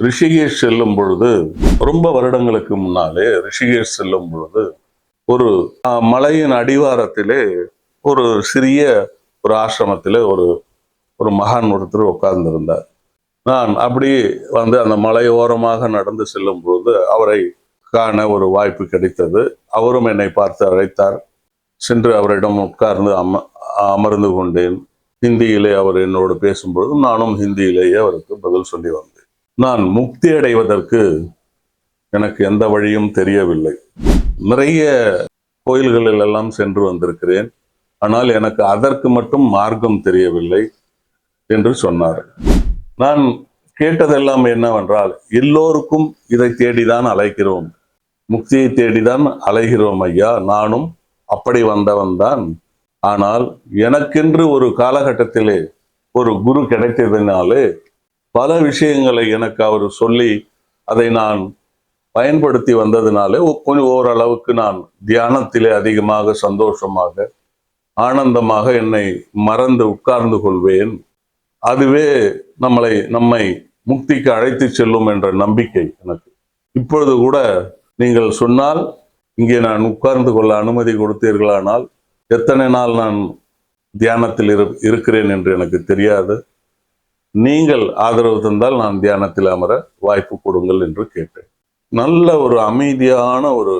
ரிஷிகேஷ் செல்லும் பொழுது ரொம்ப வருடங்களுக்கு முன்னாலே ரிஷிகேஷ் செல்லும் பொழுது ஒரு அஹ், மலையின் அடிவாரத்திலே ஒரு சிறிய ஒரு ஆசிரமத்திலே ஒரு ஒரு மகான் ஒருத்தர் உட்கார்ந்திருந்தார். நான் அப்படி வந்து அந்த மலையோரமாக நடந்து செல்லும் பொழுது அவரை காண ஒரு வாய்ப்பு கிடைத்தது. அவரும் என்னை பார்த்து அழைத்தார். சென்று அவரிடம் உட்கார்ந்து அம அமர்ந்து கொண்டேன். ஹிந்தியிலே அவர் என்னோடு பேசும்பொழுது நானும் ஹிந்தியிலேயே அவருக்கு பதில் சொல்லி வந்தேன். நான் முக்தி அடைவதற்கு எனக்கு எந்த வழியும் தெரியவில்லை. நிறைய கோயில்களில் எல்லாம் சென்று வந்திருக்கிறேன். ஆனால் எனக்கு அதற்கு மட்டும் மார்க்கம் தெரியவில்லை என்று சொன்னார். நான் கேட்டதெல்லாம் என்னவென்றால் எல்லோருக்கும் இதை தேடிதான் அழைக்கிறோம். முக்தியை தேடிதான் அலைகிறோம் ஐயா. நானும் அப்படி வந்தவன் தான். ஆனால் எனக்கென்று ஒரு காலகட்டத்திலே ஒரு குரு கிடைத்ததினாலே பல விஷயங்களை எனக்கு அவர் சொல்லி அதை நான் பயன்படுத்தி வந்ததினாலே கொஞ்சம் ஓரளவுக்கு நான் தியானத்திலே அதிகமாக சந்தோஷமாக ஆனந்தமாக என்னை மறந்து உட்கார்ந்து கொள்வேன். அதுவே நம்மளை நம்மை முக்திக்கு அழைத்து செல்லும் என்ற நம்பிக்கை எனக்கு. இப்பொழுது கூட நீங்கள் சொன்னால் இங்கே நான் உட்கார்ந்து கொள்ள அனுமதி கொடுத்தீர்களானால் எத்தனை நாள் நான் தியானத்தில் இரு இருக்கிறேன் என்று எனக்கு தெரியாது. நீங்கள் ஆதரவு தந்தால் நான் தியானத்தில் அமர வாய்ப்பு கொடுங்கள் என்று கேட்டேன். நல்ல ஒரு அமைதியான ஒரு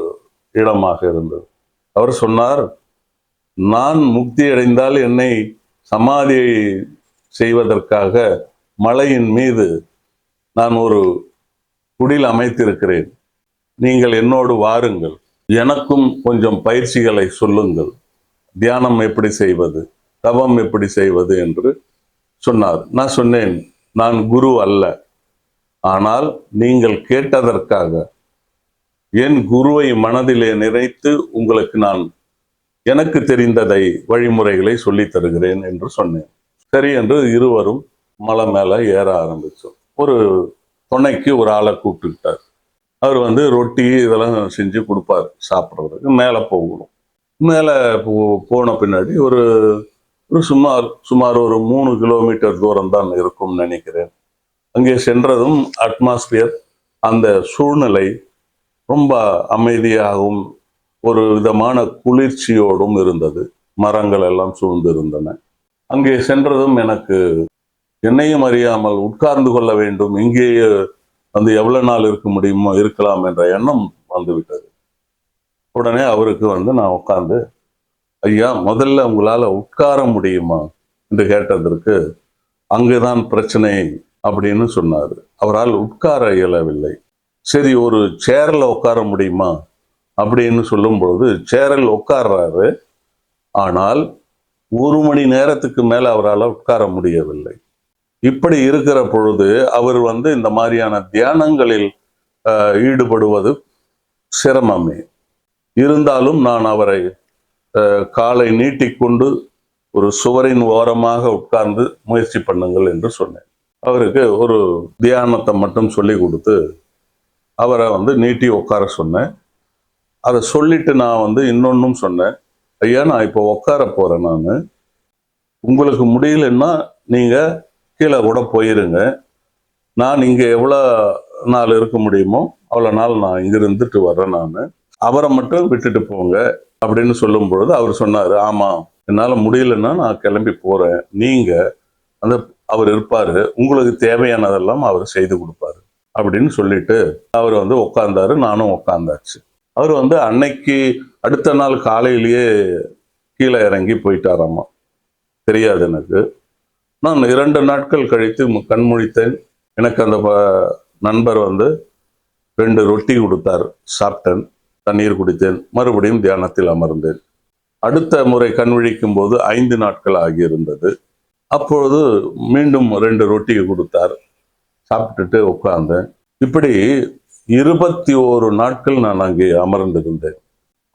இடமாக இருந்தது. அவர் சொன்னார் நான் முக்தி அடைந்தால் என்னை சமாதியை செய்வதற்காக மலையின் மீது நான் ஒரு குடில் அமைத்திருக்கிறேன். நீங்கள் என்னோடு வாருங்கள். எனக்கும் கொஞ்சம் பயிற்சிகளை சொல்லுங்கள். தியானம் எப்படி செய்வது? தவம் எப்படி செய்வது என்று சொன்னார். நான் சொன்னேன் நான் குரு அல்ல. ஆனால் நீங்கள் கேட்டதற்காக என் குருவை மனதிலே நிறைத்து உங்களுக்கு நான் எனக்கு தெரிந்ததை வழிமுறைகளை சொல்லித் தருகிறேன் என்று சொன்னேன். சரி என்று இருவரும் மலை மேலே ஏற ஆரம்பித்தோம் ஒரு துணைக்கு ஒரு ஆளை கூப்பிட்டுக்கிட்டார். அவர் வந்து ரொட்டி இதெல்லாம் செஞ்சு கொடுப்பார் சாப்பிட்றதுக்கு. மேலே போகணும். மேலே போ போன பின்னாடி ஒரு ஒரு சுமார் சுமார் ஒரு மூணு கிலோமீட்டர் தூரம் தான் இருக்கும்னு நினைக்கிறேன். அங்கே சென்றதும் அட்மாஸ்பியர் அந்த சூழ்நிலை ரொம்ப அமைதியாகவும் ஒரு விதமான குளிர்ச்சியோடும் இருந்தது. மரங்கள் எல்லாம் சூழ்ந்து இருந்தன அங்கே சென்றதும் எனக்கு என்னையும் அறியாமல் உட்கார்ந்து கொள்ள வேண்டும். இங்கேயே வந்து எவ்வளவு நாள் இருக்க முடியுமோ இருக்கலாம் என்ற எண்ணம் வந்துவிட்டது. உடனே அவருக்கு வந்து நான் உட்கார்ந்து ஐயா முதல்ல உங்களால் உட்கார முடியுமா? என்று கேட்டதற்கு அங்குதான் பிரச்சனை அப்படின்னு சொன்னார். அவரால் உட்கார இயலவில்லை. சரி ஒரு சேரில் உட்கார முடியுமா? அப்படின்னு சொல்லும்பொழுது சேரில் உட்கார்றாரு. ஆனால் ஒரு மணி நேரத்துக்கு மேல அவரால் உட்கார முடியவில்லை. இப்படி இருக்கிற பொழுது அவர் வந்து இந்த மாதிரியான தியானங்களில் ஈடுபடுவது சிரமமே. இருந்தாலும் நான் அவரை காலை நீட்டிக்கொண்டு ஒரு சுவரின் ஓரமாக உட்கார்ந்து முயற்சி பண்ணுங்கள் என்று சொன்னேன். அவருக்கு ஒரு தியானத்தை மட்டும் சொல்லி கொடுத்து அவரை வந்து நீட்டி உட்கார சொன்னேன். அதை சொல்லிட்டு நான் வந்து இன்னொன்னும் சொன்னேன். ஐயா நான் இப்போ உட்கார போகிறேன் நான். உங்களுக்கு முடியலன்னா நீங்கள் கீழே கூட போயிருங்க. நான் இங்கே எவ்வளோ நாள் இருக்க முடியுமோ அவ்வளோ நாள் நான் இங்கே இருந்துட்டு வரேன் நான். அவரை மட்டும் விட்டுட்டு போங்க அப்படின்னு சொல்லும் பொழுது அவர் சொன்னார் ஆமாம் என்னால் முடியலன்னா நான் கிளம்பி போகிறேன் நீங்கள் அந்த அவர் இருப்பார். உங்களுக்கு தேவையானதெல்லாம் அவர் செய்து கொடுப்பாரு. அப்படின்னு சொல்லிட்டு அவர் வந்து உட்காந்தாரு நானும் உட்காந்தாச்சு அவர் வந்து அன்னைக்கு அடுத்த நாள் காலையிலேயே கீழே இறங்கி போயிட்டாராமா? தெரியாது எனக்கு. நான் இரண்டு நாட்கள் கழித்து மு- கண்முழித்தேன். எனக்கு அந்த ப- நண்பர் வந்து ரெண்டு ரொட்டி கொடுத்தார் சாப்பிட்டேன் தண்ணீர் குடித்தேன் மறுபடியும் தியானத்தில் அமர்ந்தேன். அடுத்த முறை கண்விழிக்கும் போது ஐந்து நாட்கள் ஆகியிருந்தது. அப்பொழுது மீண்டும் ரெண்டு ரொட்டி கொடுத்தார் சாப்பிட்டுட்டு உட்கார்ந்தேன். இப்படி இருபத்தி ஓரு நாட்கள் நான் அங்கே அமர்ந்திருந்தேன்.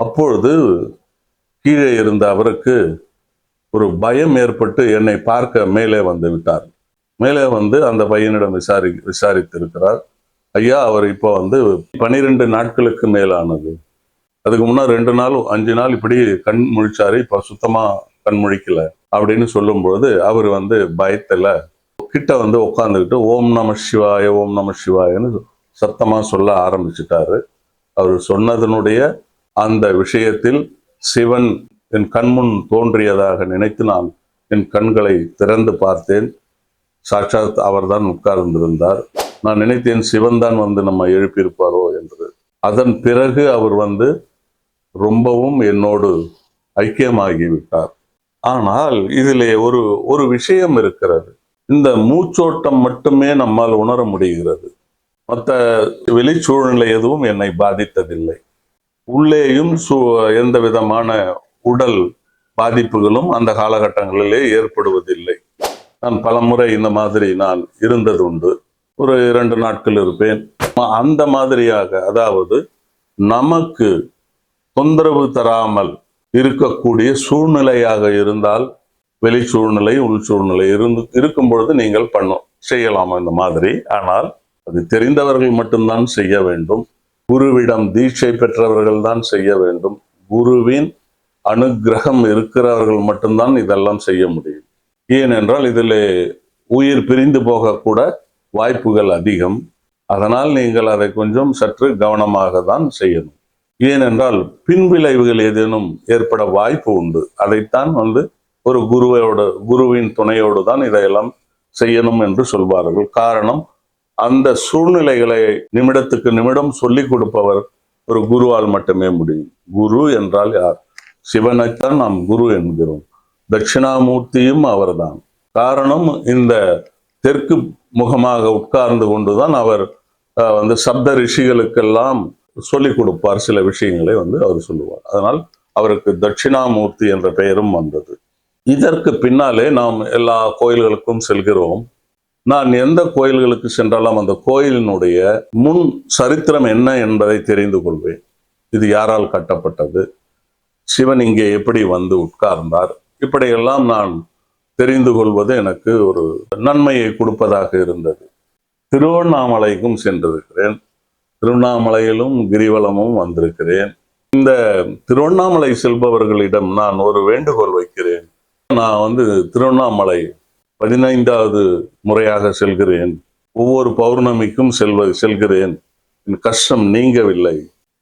அப்பொழுது கீழே இருந்த அவருக்கு ஒரு பயம் ஏற்பட்டு என்னை பார்க்க மேலே வந்து விட்டார். மேலே வந்து அந்த பையனிடம் விசாரி விசாரித்திருக்கிறார். ஐயா அவர் இப்போ வந்து பனிரெண்டு நாட்களுக்கு மேலானது. அதுக்கு முன்னாடி ரெண்டு நாள் அஞ்சு நாள் இப்படி கண் முழிச்சாரு இப்போ சுத்தமா கண் முழிக்கல அப்படின்னு சொல்லும்பொழுது அவர் வந்து பயத்துல கிட்ட வந்து உட்காந்துக்கிட்டு ஓம் நம சிவாய ஓம் நம சிவாயன்னு சத்தமா சொல்ல ஆரம்பிச்சிட்டாரு. அவர் சொன்னதனுடைய அந்த விஷயத்தில் சிவன் என் கண்முன் தோன்றியதாக நினைத்து நான் என் கண்களை திறந்து பார்த்தேன். சாட்சாத் அவர்தான் உட்கார்ந்திருந்தார். நான் நினைத்தேன் சிவன் தான் வந்து நம்ம எழுப்பியிருப்பாரோ என்று அதன் பிறகு அவர் வந்து ரொம்பவும் என்னோடு ஐக்கியமாகிவிட்டார். ஆனால் இதிலே ஒரு ஒரு விஷயம் இருக்கிறது. இந்த மூச்சோட்டம் மட்டுமே நம்மால் உணர முடிகிறது. மற்ற வெளிச்சூழ்நிலை எதுவும் என்னை பாதித்ததில்லை. உள்ளேயும் சு எந்த விதமான உடல் பாதிப்புகளும் அந்த காலகட்டங்களிலே ஏற்படுவதில்லை. நான் பலமுறை இந்த மாதிரி நான் இருந்தது உண்டு ஒரு இரண்டு நாட்கள் இருப்பேன். அந்த மாதிரியாக அதாவது நமக்கு தொந்தரவு தராமல் இருக்கக்கூடிய சூழ்நிலையாக இருந்தால் வெளி சூழ்நிலை உள் சூழ்நிலை இருந்து இருக்கும் பொழுது நீங்கள் பண்ணும் செய்யலாம் இந்த மாதிரி? ஆனால் அது தெரிந்தவர்கள் மட்டும்தான் செய்ய வேண்டும். குருவிடம் தீட்சை பெற்றவர்கள் தான் செய்ய வேண்டும். குருவின் அனுக்கிரகம் இருக்கிறவர்கள் மட்டும்தான் இதெல்லாம் செய்ய முடியும். ஏனென்றால் இதில் உயிர் பிரிந்து போகக்கூட வாய்ப்புகள் அதிகம். அதனால் நீங்கள் அதை கொஞ்சம் சற்று கவனமாக தான் செய்யணும். ஏனென்றால் பின்விளைவுகள் ஏதேனும் ஏற்பட வாய்ப்பு உண்டு. அதைத்தான் வந்து ஒரு குருவையோட குருவின் துணையோடு தான் இதையெல்லாம் செய்யணும் என்று சொல்வார்கள். காரணம் அந்த சூழ்நிலைகளை நிமிடத்துக்கு நிமிடம் சொல்லிக் கொடுப்பவர் ஒரு குருவால் மட்டுமே முடியும். குரு என்றால் யார்? சிவனைத்தான் நாம் குரு என்கிறோம். தட்சிணாமூர்த்தியும் அவர்தான். காரணம் இந்த தெற்கு முகமாக உட்கார்ந்து கொண்டுதான் அவர் அஹ், வந்து சப்த ரிஷிகளுக்கெல்லாம் சொல்லிக் கொடுப்பார். சில விஷயங்களை வந்து அவர் சொல்லுவார். அதனால் அவருக்கு தட்சிணாமூர்த்தி என்ற பெயரும் வந்தது. இதற்கு பின்னாலே நாம் எல்லா கோயில்களுக்கும் செல்கிறோம். நான் எந்த கோயில்களுக்கு சென்றாலும் அந்த கோயிலினுடைய முன் சரித்திரம் என்ன என்பதை தெரிந்து கொள்வேன். இது யாரால் கட்டப்பட்டது? சிவன் இங்கே எப்படி வந்து உட்கார்ந்தார்? இப்படியெல்லாம் நான் தெரிந்து கொள்வது எனக்கு ஒரு நன்மையை கொடுப்பதாக இருந்தது. திருவண்ணாமலைக்கும் சென்றிருக்கிறேன். திருவண்ணாமலையிலும் கிரிவலமும் வந்திருக்கிறேன். இந்த திருவண்ணாமலை செல்பவர்களிடம் நான் ஒரு வேண்டுகோள் வைக்கிறேன். நான் வந்து திருவண்ணாமலை பதினைந்தாவது முறையாக செல்கிறேன். ஒவ்வொரு பௌர்ணமிக்கும் செல்வ செல்கிறேன். என் கஷ்டம் நீங்கவில்லை.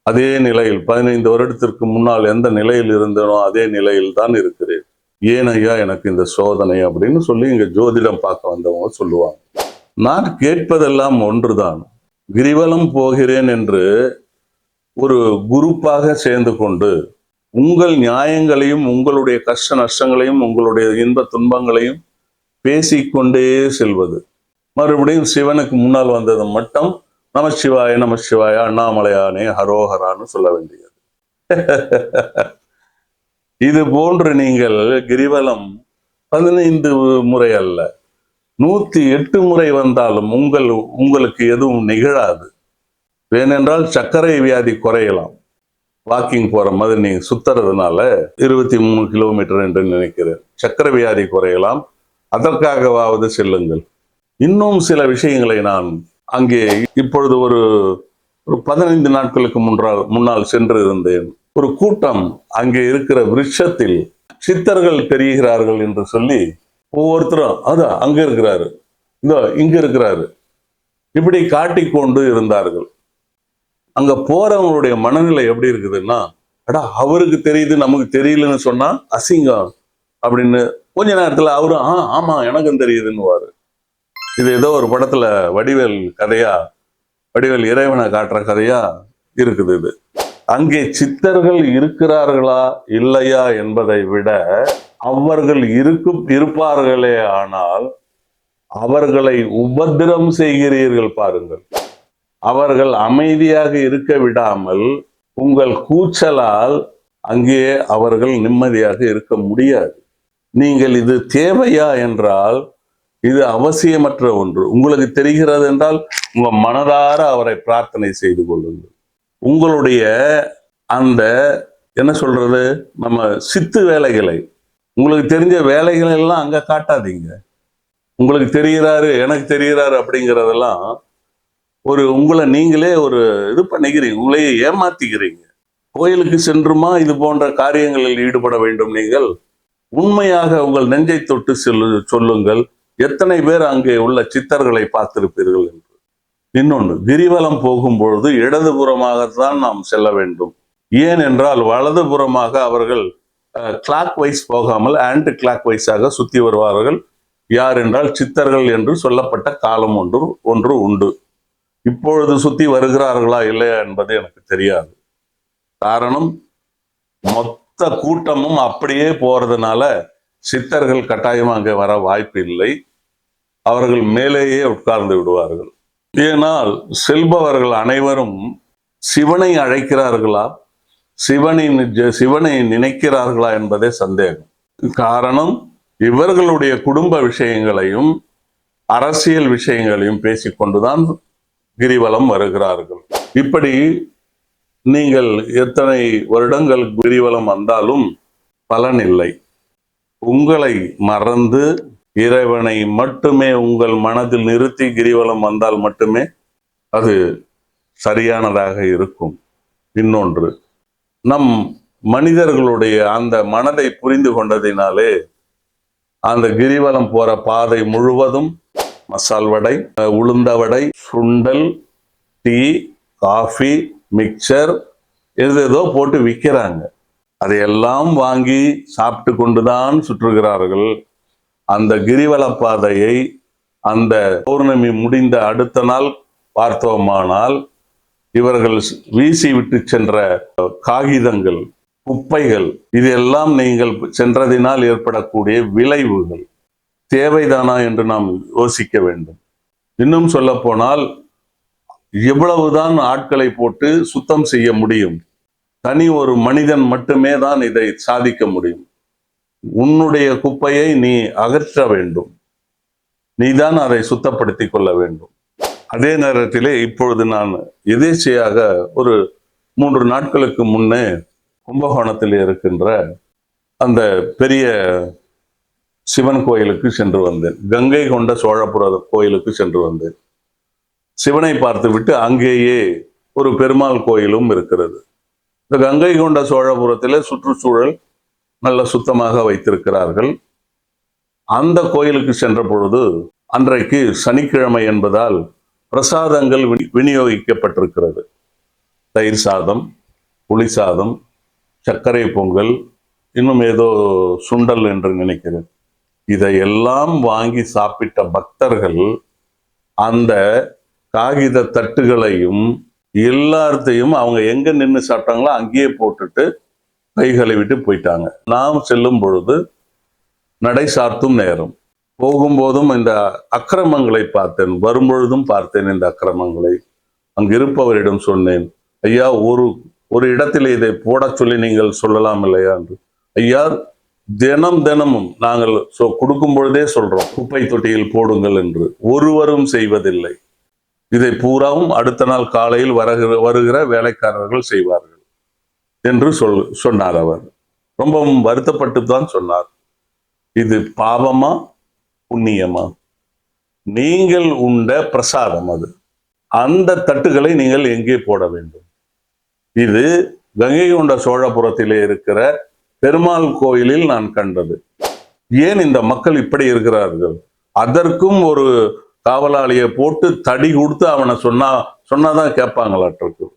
அதே நிலையில் பதினைந்து வருடத்திற்கு முன்னால் எந்த நிலையில் இருந்தேனோ அதே நிலையில் தான் இருக்கிறேன். ஏன் ஐயா எனக்கு இந்த சோதனை அப்படின்னு சொல்லி இங்கே ஜோதிடம் பார்க்க வந்தவங்க சொல்லுவாங்க. நான் கேட்பதெல்லாம் ஒன்றுதான். கிரிவலம் போகிறேன் என்று ஒரு குரூப்பாக சேர்ந்து கொண்டு உங்கள் நியாயங்களையும் உங்களுடைய கஷ்ட நஷ்டங்களையும் உங்களுடைய இன்ப துன்பங்களையும் பேசிக்கொண்டே செல்வது. மறுபடியும் சிவனுக்கு முன்னால் வந்தது மட்டும் நமசிவாய நமசிவாய அண்ணாமலையானே ஹரோஹரான்னு சொல்ல வேண்டியது. இது போன்று நீங்கள் கிரிவலம் பதினைந்து முறை அல்ல நூத்தி எட்டு முறை வந்தாலும் உங்கள் உங்களுக்கு எதுவும் நிகழாது. ஏனென்றால் சர்க்கரை வியாதி குறையலாம். வாக்கிங் போற மாதிரி நீங்க சுத்துறதுனால இருபத்தி மூணு கிலோமீட்டர் என்று நினைக்கிறேன். சர்க்கரை வியாதி குறையலாம். அதற்காகவாவது செல்லுங்கள். இன்னும் சில விஷயங்களை நான் அங்கே இப்பொழுது ஒரு ஒரு பதினைந்து நாட்களுக்கு முன்னால் முன்னால் சென்று இருந்தேன் ஒரு கூட்டம் அங்கே இருக்கிற விருட்சத்தில் சித்தர்கள் தெரிகிறார்கள் என்று சொல்லி ஒவ்வொருத்தரும் அதான் அங்க இருக்கிறாரு. இதோ இங்க இருக்கிறாரு. இப்படி காட்டிக்கொண்டு இருந்தார்கள். அங்க போறவங்களுடைய மனநிலை எப்படி இருக்குதுன்னா அடா அவருக்கு தெரியுது நமக்கு தெரியலன்னு சொன்னா அசிங்கம் அப்படின்னு கொஞ்ச நேரத்துல அவரும் ஆ ஆமா எனக்கும் தெரியுதுன்னுவாரு. இது ஏதோ ஒரு படத்துல வடிவேல் கதையா வடிவேல் இறைவனை காட்டுற கதையா இருக்குது இது. அங்கே சித்தர்கள் இருக்கிறார்களா இல்லையா என்பதை விட அவர்கள் இருக்கும் இருப்பார்களே ஆனால் அவர்களை உபத்திரம் செய்கிறீர்கள் பாருங்கள். அவர்கள் அமைதியாக இருக்க விடாமல் உங்கள் கூச்சலால் அங்கே அவர்கள் நிம்மதியாக இருக்க முடியாது. நீங்கள் இது தேவையா என்றால் இது அவசியமற்ற ஒன்று. உங்களுக்கு தெரிகிறது என்றால் உங்க மனதார அவரை பிரார்த்தனை செய்து கொள்ளுங்கள். உங்களுடைய அந்த என்ன சொல்றது நம்ம சித்து வேலைகளை உங்களுக்கு தெரிஞ்ச வேலைகளை எல்லாம் அங்க காட்டாதீங்க. உங்களுக்கு தெரிகிறாரு எனக்கு தெரிகிறாரு அப்படிங்கிறதெல்லாம் ஒரு உங்களை நீங்களே ஒரு இது பண்ணிக்கிறீங்க உங்களையே ஏமாத்திக்கிறீங்க. கோயிலுக்கு சென்றுமா இது போன்ற காரியங்களில் ஈடுபட வேண்டும் நீங்கள்? உண்மையாக உங்கள் நெஞ்சை தொட்டு செல்லு சொல்லுங்கள். எத்தனை பேர் அங்கே உள்ள சித்தர்களை பார்த்திருப்பீர்கள் என்று. இன்னொன்று கிரிவலம் போகும்பொழுது இடதுபுறமாகத்தான் நாம் செல்ல வேண்டும். ஏன் என்றால் வலதுபுறமாக அவர்கள் கிளாக் வைஸ் போகாமல் ஆன்டி கிளாக் வைஸாக சுற்றி வருவார்கள். யார் என்றால் சித்தர்கள் என்று சொல்லப்பட்ட காலம் ஒன்று ஒன்று உண்டு. இப்பொழுது சுற்றி வருகிறார்களா இல்லையா என்பது எனக்கு தெரியாது. காரணம் மொத்த மொத்த கூட்டமும் அப்படியே போறதுனால சித்தர்கள் கட்டாயம் அங்கே வர வாய்ப்பு இல்லை. அவர்கள் மேலேயே உட்கார்ந்து விடுவார்கள். ஏனால் செல்பவர்கள் அனைவரும் சிவனை அழைக்கிறார்களா? சிவனை சிவனை நினைக்கிறார்களா என்பதே சந்தேகம். காரணம் இவர்களுடைய குடும்ப விஷயங்களையும் அரசியல் விஷயங்களையும் பேசிக்கொண்டுதான் கிரிவலம் வருகிறார்கள். இப்படி நீங்கள் எத்தனை வருடங்கள் கிரிவலம் வந்தாலும் பலன் இல்லை உங்களை மறந்து இறைவனை மட்டுமே உங்கள் மனதில் நிறுத்தி கிரிவலம் வந்தால் மட்டுமே அது சரியானதாக இருக்கும். இன்னொன்று நம் மனிதர்களுடைய அந்த மனதை புரிந்து கொண்டதினாலே அந்த கிரிவலம் போற பாதை முழுவதும் மசால் வடை உளுந்த வடை சுண்டல் டீ காஃபி மிக்சர் எதேதோ போட்டு விற்கிறாங்க அதையெல்லாம் வாங்கி சாப்பிட்டு கொண்டுதான் சுற்றுகிறார்கள். அந்த கிரிவல பாதையை அந்த பௌர்ணமி முடிந்த அடுத்த நாள் பார்த்தோமானால் இவர்கள் வீசி விட்டு சென்ற காகிதங்கள் குப்பைகள் இதெல்லாம் நீங்கள் சென்றதினால் ஏற்படக்கூடிய விளைவுகள். தேவைதானா என்று நாம் யோசிக்க வேண்டும். இன்னும் சொல்ல போனால் எவ்வளவுதான் ஆட்களை போட்டு சுத்தம் செய்ய முடியும் தனி ஒரு மனிதன் மட்டுமே தான் இதை சாதிக்க முடியும். உன்னுடைய குப்பையை நீ அகற்ற வேண்டும். நீதான் அதை சுத்தப்படுத்தி கொள்ள வேண்டும். அதே நேரத்திலே இப்பொழுது நான் எதேச்சையாக ஒரு மூன்று நாட்களுக்கு முன்னே கும்பகோணத்தில் இருக்கின்ற அந்த பெரிய சிவன் கோயிலுக்கு சென்று வந்தேன். கங்கை கொண்ட சோழபுர கோயிலுக்கு சென்று வந்தேன். சிவனை பார்த்துவிட்டு அங்கேயே ஒரு பெருமாள் கோயிலும் இருக்கிறது. இந்த கங்கை கொண்ட சோழபுரத்திலே சுற்றுச்சூழல் நல்ல சுத்தமாக வைத்திருக்கிறார்கள். அந்த கோயிலுக்கு சென்ற பொழுது அன்றைக்கு சனிக்கிழமை என்பதால் பிரசாதங்கள் வினி- விநியோகிக்கப்பட்டிருக்கிறது. தயிர் சாதம் புளி சாதம் சர்க்கரை பொங்கல் இன்னும் ஏதோ சுண்டல் என்று நினைக்கிறேன். இதையெல்லாம் வாங்கி சாப்பிட்ட பக்தர்கள் அந்த காகித தட்டுகளையும் எல்லாத்தையும் அவங்க எங்க நின்று சாப்பிட்டாங்களோ அங்கேயே போட்டுட்டு கைகளை விட்டு போயிட்டாங்க. நாம் செல்லும் பொழுது நடை சாத்தும் நேரம். போகும்போதும் இந்த அக்கிரமங்களை பார்த்தேன். வரும்பொழுதும் பார்த்தேன் இந்த அக்கிரமங்களை. அங்கு இருப்பவரிடம் சொன்னேன் ஐயா ஒரு ஒரு இடத்தில் இதை போடச் சொல்லி நீங்கள் சொல்லலாம் இல்லையா? என்று. ஐயா தினம் தினமும் நாங்கள் கொடுக்கும் பொழுதே சொல்றோம். குப்பை தொட்டியில் போடுங்கள் என்று. ஒருவரும் செய்வதில்லை. இதை பூராவும் அடுத்த நாள் காலையில் வருகிற வருகிற வேலைக்காரர்கள் செய்வார்கள் என்று சொல் சொன்னார் அவர். ரொம்பவும் வருத்தப்பட்டு தான் சொன்னார். இது பாவமா புண்ணியமா? நீங்கள் உண்ட பிரசாதம் அது. அந்த தட்டுகளை நீங்கள் எங்கே போட வேண்டும்? இது கங்கை கொண்ட சோழபுரத்திலே இருக்கிற பெருமாள் கோயிலில் நான் கண்டது. ஏன் இந்த மக்கள் இப்படி இருக்கிறார்கள்? அதற்கும் ஒரு காவலாளியை போட்டு தடி கொடுத்து அவனை சொன்னா சொன்னாதான் கேட்பாங்களாட்டிருக்கு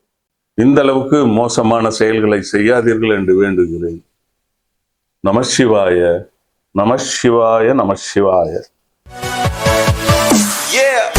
இந்த அளவுக்கு மோசமான செயல்களை செய்யாதீர்கள் என்று வேண்டுகிறேன். நமசிவாய நமசிவாய நமசிவாய Yeah.